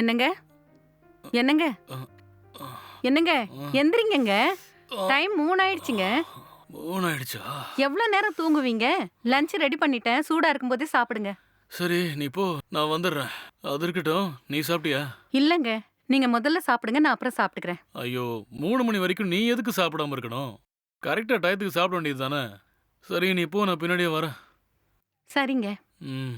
என்னங்க? என்னங்க? என்னங்க? எந்திரிங்கங்க. டைம் மூணு ஆயிடுச்சுங்க மூணு ஆயிடுச்சா எவ்வளவு நேரம் தூங்குவீங்க? லஞ்ச் ரெடி பண்ணிட்டேன். சூடா இருக்கும்போதே சாப்பிடுங்க. சரி நீ போ. நான் வந்துடுறேன். அது இருக்கட்டும். நீ சாப்பிட்டியா? இல்லங்க. நீங்க முதல்ல சாப்பிடுங்க நான் அப்புறம் சாப்பிட்டுக்கிறேன். ஐயோ மூணு மணி வரைக்கும் நீ எதுக்கு சாப்பிடாம இருக்கணும்? கரெக்டா டயத்துக்கு சாப்பிட வேண்டியது தானே. சரி நீ போ நான் பின்னாடியே வரேன். சரிங்க. ம்.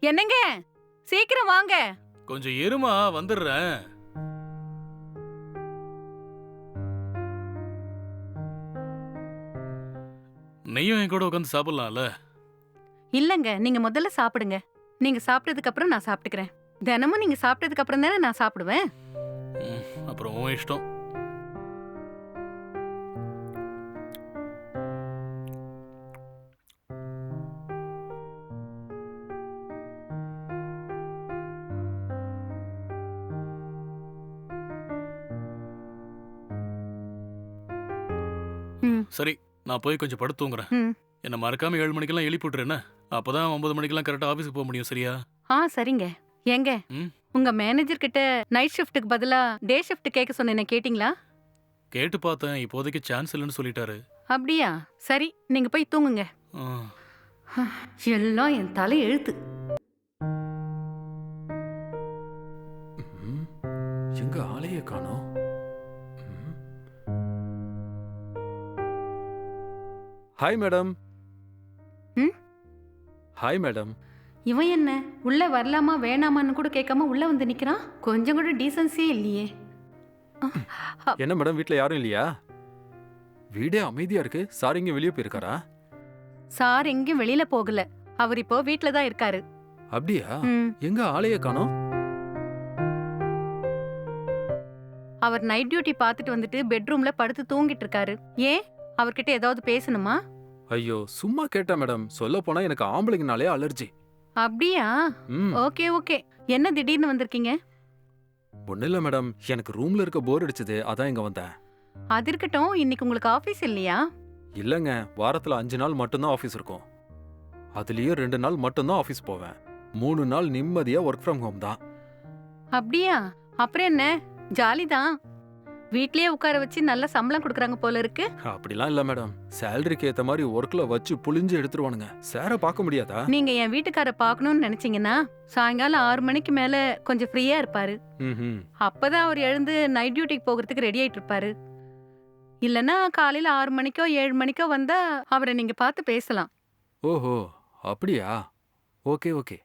என்னங்க? சீக்கிரம் வாங்க. கொஞ்சம் இருமா வந்துடுறேன். நெய்யும் என் கூட உட்காந்து சாப்பிடலாம்ல? இல்லங்க நீங்க முதல்ல சாப்பிடுங்க. நீங்க சாப்பிட்டதுக்கு அப்புறம் நான் சாப்பிட்டுக்கிறேன். தினமும் நீங்க சாப்பிட்டதுக்கு அப்புறம் தானே நான் சாப்பிடுவேன்? அப்புறம் உன் இஷ்டம். சரி நான் போய் கொஞ்சம் படுத்து தூங்குறேன். என்ன மறக்காம ஏழு மணிக்கெல்லாம் எழுப்பி விட்டுறேன் அப்பதான் ஒன்பது மணிக்கெல்லாம் கரெக்டா ஆபீஸ்க்கு போக முடியும் சரியா? ஆ சரிங்க. ஏங்க ம். உங்க மேனேஜர் கிட்ட நைட் ஷிஃப்ட்டுக்கு பதிலா டே ஷிஃப்ட் கேட்க சொன்னேன் கேட்டிங்களா? கேட்டு பார்த்தேன் இப்போதைக்கு சான்ஸ் இல்லைன்னு சொல்லிட்டாரு. அப்படியா? சரி நீங்க போய் தூங்குங்க. எல்லாம் என் தலை எழுத்து. எங்க ஆளையே காணோம். ஹாய் மேடம் ம்? ஹாய் மேடம் இவன் என்ன? உள்ள வரலாமா வேணாமான்னு கூட கேட்காம உள்ள வந்து நிக்கிறான்? கொஞ்சம் கூட டீசன்சியே இல்லையே. என்ன மேடம் வீட்ல யாரும் இல்லையா? வீடே அமைதியா இருக்கு. சார் இங்க வெளியே போயிருக்காரா? சார் எங்கேயும் வெளியில போகல. அவர் இப்போ வீட்ல தான் இருக்காரு. அப்படியா. எங்க ஆளையே காணோம்? அவர் நைட் டியூட்டி பார்த்துட்டு வந்துட்டு பெட்ரூம்ல படுத்து தூங்கிட்டு இருக்காரு. ஏன்? அவர்கிட்ட ஏதாவது பேசணுமா? ஐயோ சும்மா கேட்டேன் மேடம் சொல்ல போனா எனக்கு ஆம்பளைங்கனாலே அலர்ஜி அப்படியா? ம். Okay okay. என்ன திடீர்னு வந்திருக்கீங்க? ஒன்றும் இல்லை மேடம். எனக்கு ரூம்ல இருக்க போர் அடிச்சது. அதான் இங்க வந்தேன். அது இருக்கட்டும். இன்னைக்கு உங்களுக்கு ஆபீஸ் இல்லையா? இல்லைங்க. வாரத்துல அஞ்சு நாள் மட்டும்தான் ஆஃபீஸ் இருக்கும். அதுலயும் ரெண்டு நாள் மட்டும்தான் ஆஃபீஸ் போவேன். மூணு நாள் நிம்மதியா ஒர்க் ஃப்ரம் ஹோம் தான். அப்படியா? அப்புறம் என்ன? ஜாலி தான் வீட்லயே உட்கார வச்சு நல்ல சம்பளம் கொடுக்குறாங்க போல இருக்கு. அப்படிலாம் இல்ல மேடம். சேலரிக்கு ஏத்த மாதிரி ஒர்க்ல வச்சு புளிஞ்சு எடுத்துருவானுங்க. சாரை பார்க்க முடியாதா? நீங்க என் வீட்டுக்கார பார்க்கணும்னு நினைச்சீங்கன்னா சாயங்காலம் ஆறு மணிக்கு மேல கொஞ்சம் ஃப்ரீயா இருப்பாரு. அப்பதான் அவர் எழுந்து நைட் டியூட்டிக்கு போகிறதுக்கு ரெடி ஆயிட்டு இருப்பாரு. இல்லனா காலையில ஆறு மணிக்கோ ஏழு மணிக்கோ வந்தா அவரை நீங்க பார்த்து பேசலாம். ஓஹோ அப்படியா? Okay okay.